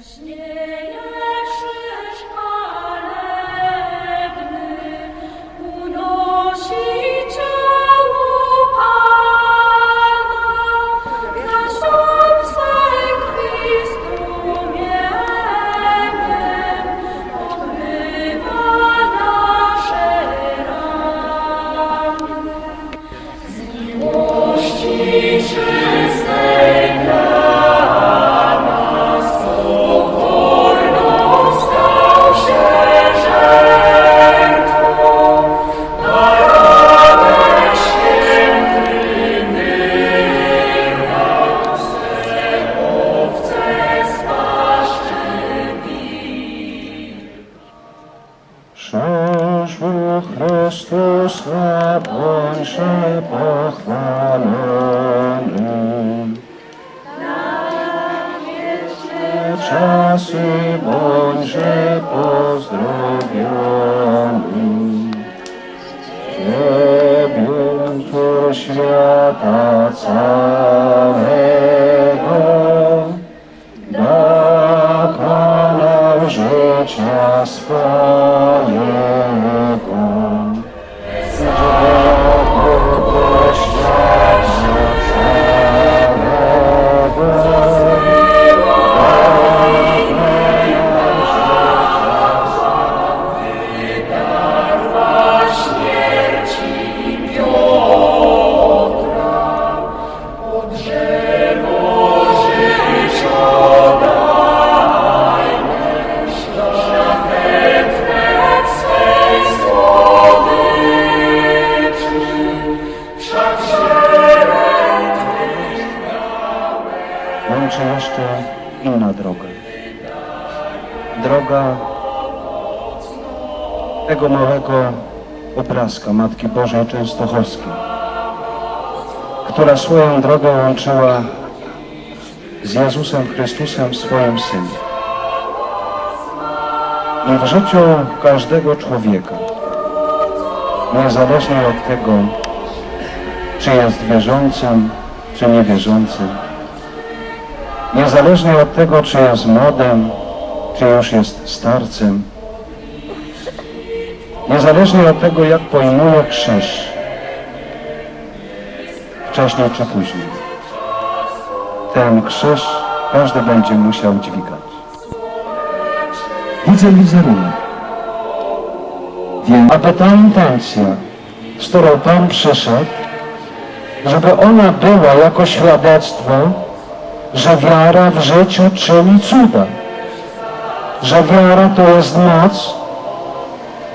प्रश्ने Przyszły Chrystus, a bądźże pochwalony. Czasy bądźże pozdrowiony. Ciebie tu świata całego dokonał życia swojego. Jeszcze inna droga. Droga tego małego obrazka Matki Bożej Częstochowskiej, która swoją drogę łączyła z Jezusem Chrystusem, swoim Synem. I w życiu każdego człowieka, niezależnie od tego, czy jest wierzącym, czy niewierzącym, Niezależnie od tego, czy jest młodym, czy już jest starcem, niezależnie od tego, jak pojmuje krzyż, wcześniej czy później, ten krzyż każdy będzie musiał dźwigać. Widzę wizerunek. Wiem, aby ta intencja, z którą Pan przyszedł, żeby ona była jako świadectwo, że wiara w życiu czyni cuda. Że wiara to jest moc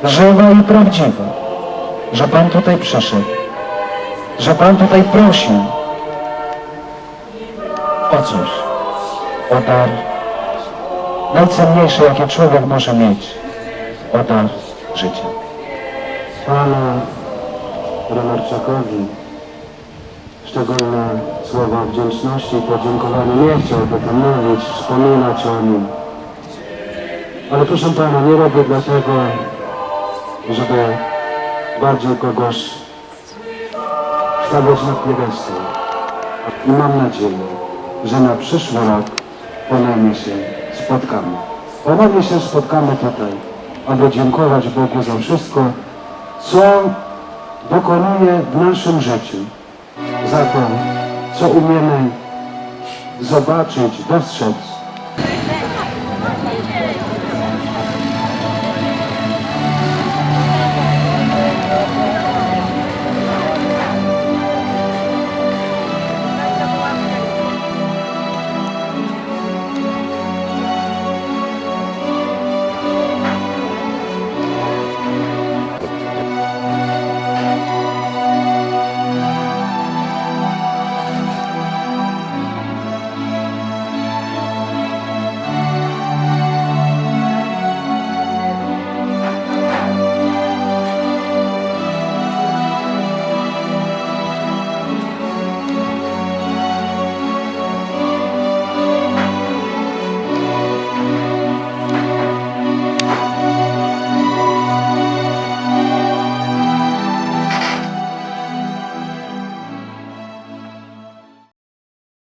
żywa i prawdziwa. Że Pan tutaj przyszedł. Że Pan tutaj prosił o coś. O dar najcenniejszy, jaki człowiek może mieć. O dar życia. Panu Romarczakowi szczególne słowa wdzięczności i podziękowania. Nie chciałbym tam mówić, wspominać o nim. Ale proszę Pana, nie robię dlatego, żeby bardziej kogoś stawiać na piedestał. I mam nadzieję, że na przyszły rok ponownie się spotkamy. Ponownie się spotkamy tutaj, aby dziękować Bogu za wszystko, co dokonuje w naszym życiu za to, co umiemy zobaczyć, dostrzec